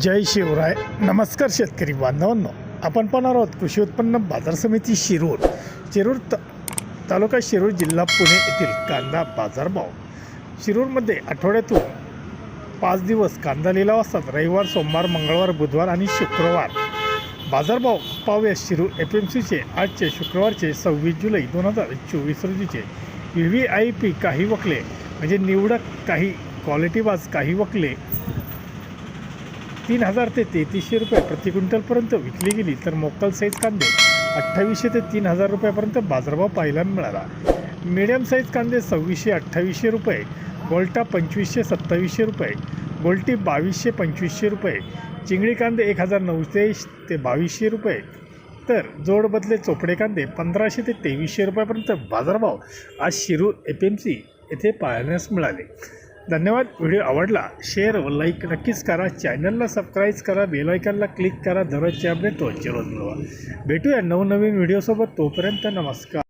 जय शिवराय. नमस्कार शेतकरी बांधवांनो. आपण पाहणार आहोत कृषी उत्पन्न बाजार समिती शिरूर. शिरूर त तालुका शिरूर जिल्हा पुणे येथील कांदा बाजारभाव. शिरूरमध्ये आठवड्यातून पाच दिवस कांदा लिलाव असतात. रविवार सोमवार मंगळवार बुधवार आणि शुक्रवार. बाजारभाव पाहूया शिरूर एफ एम सीचे आजचे शुक्रवारचे सव्वीस जुलै दोन हजार चोवीस रोजीचे. व्ही व्ही आय पी काही वकले म्हणजे निवडक काही क्वालिटीबाज काही वकले तीन हजार ते तेहतीसशे रुपये प्रति क्विंटलपर्यंत विकली गेली तर मोकल साईज कांदे अठ्ठावीसशे ते तीन हजार रुपयापर्यंत बाजारभाव पाहायला मिळाला. मिडियम साईज कांदे सव्वीसशे अठ्ठावीसशे रुपये गोल्टा पंचवीसशे सत्तावीसशे रुपये गोल्टी बावीसशे पंचवीसशे रुपये चिंगडी कांदे एक हजार नऊशे ते बावीसशे रुपये. तर जोडबदले चोपडे कांदे पंधराशे ते तेवीसशे रुपयापर्यंत बाजारभाव आज शिरूर एफ एम सी येथे पाहण्यास मिळाले. धन्यवाद. व्हिडिओ आवडला शेअर व लाईक नक्कीच करा. चॅनलला सबस्क्राईब करा बेलायकनला क्लिक करा. दररोजचे अपडेट रोजचे रोज मिळवा भेटूया नवनवीन व्हिडिओसोबत तोपर्यंत नमस्कार.